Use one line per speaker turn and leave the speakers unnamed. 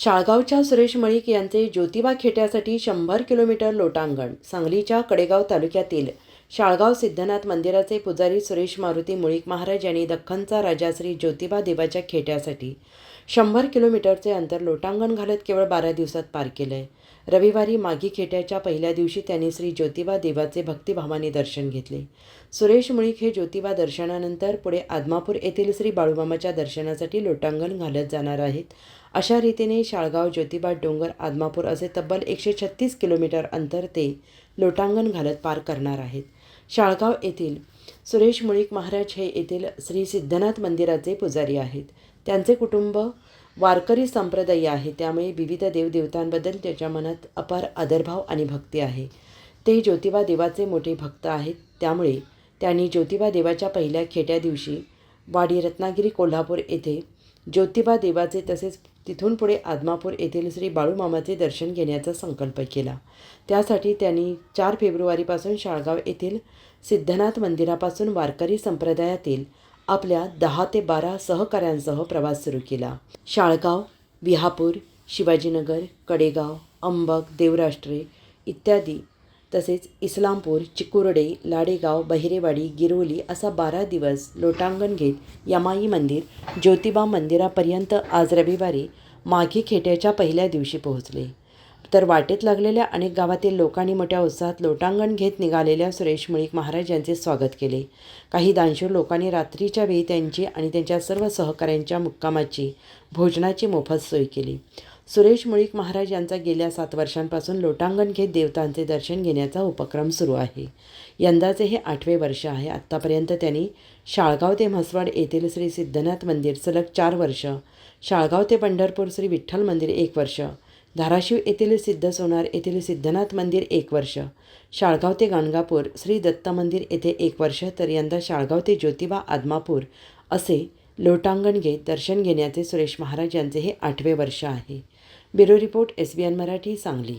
शाळगावच्या सुरेश मळिक यांचे ज्योतिबा खेट्यासाठी शंभर किलोमीटर लोटांगण सांगलीच्या कडेगाव तालुक्यातील शाळगाव सिद्धनाथ मंदिराचे पुजारी सुरेश मारुती मुळीक महाराज यांनी दख्खनचा राजा श्री ज्योतिबा देवाच्या खेट्यासाठी शंभर किलोमीटरचे अंतर लोटांगण घालत केवळ बारा दिवसात पार केलं आहे रविवारी माघी खेट्याच्या पहिल्या दिवशी त्यांनी श्री ज्योतिबा देवाचे भक्तिभावाने दर्शन घेतले. सुरेश मुळीक हे ज्योतिबा दर्शनानंतर पुढे आदमापूर येथील श्री बाळूमामाच्या दर्शनासाठी लोटांगण घालत जाणार आहेत. अशा रीतीने शाळगाव ज्योतिबा डोंगर आदमापूर असे तब्बल एकशे छत्तीस किलोमीटर अंतर ते लोटांगण घालत पार करणार आहेत. शाळगाव येथील सुरेश मुळीक महाराज हे येथील श्री सिद्धनाथ मंदिराचे पुजारी आहेत. त्यांचे कुटुंब वारकरी संप्रदायी आहे. त्यामुळे विविध देवदेवतांबद्दल त्याच्या मनात अपार आदरभाव आणि भक्ती आहे. ते ज्योतिबा देवाचे मोठे भक्त आहेत. त्यामुळे त्यांनी ज्योतिबा देवाच्या पहिल्या खेट्या दिवशी वाडी रत्नागिरी कोल्हापूर येथे ज्योतिबा देवाचे तसेच तिथून पुढे आदमापूर येथील श्री बाळूमामाचे दर्शन घेण्याचा संकल्प केला. त्यासाठी त्यांनी चार फेब्रुवारीपासून शाळगाव येथील सिद्धनाथ मंदिरापासून वारकरी संप्रदायातील आपल्या दहा ते बारा सहकाऱ्यांसह प्रवास सुरू केला. शाळगाव विहापूर शिवाजीनगर कडेगाव अंबक देवराष्ट्रे इत्यादी तसेच इस्लामपूर चिकुर्डे लाडेगाव बहिरेवाडी गिरोली असा बारा दिवस लोटांगण घेत यमाई मंदिर ज्योतिबा मंदिरापर्यंत आज रविवारी माघी खेट्याच्या पहिल्या दिवशी पोहोचले. तर वाटेत लागलेल्या अनेक गावातील लोकांनी मोठ्या उत्साहात लोटांगण घेत निघालेल्या सुरेश मुळीक महाराज यांचे स्वागत केले. काही दानशूर लोकांनी रात्रीच्या वेळी त्यांची आणि त्यांच्या सर्व सहकाऱ्यांच्या मुक्कामाची भोजनाची मोफत सोय केली. सुरेश मुळीक महाराज यांचा गेल्या सात वर्षांपासून लोटांगण घेत देवतांचे दर्शन घेण्याचा उपक्रम सुरू आहे. यंदाचे हे आठवे वर्ष आहे. आत्तापर्यंत त्यांनी शाळगाव ते म्हसवाड येथील श्री सिद्धनाथ मंदिर सलग चार वर्ष शाळगाव ते पंढरपूर श्री विठ्ठल मंदिर एक वर्ष धाराशिव येथील सिद्ध सोनार येथील सिद्धनाथ मंदिर एक वर्ष. शाळगाव ते गाणगापूर श्री दत्त मंदिर येथे एक वर्ष तर यंदा शाळगाव ते ज्योतिबा आदमापूर असे लोटांगण घेत दर्शन घेण्याचे सुरेश महाराज यांचे हे आठवे वर्ष आहे. Bureau report S B N Marathi Sangli.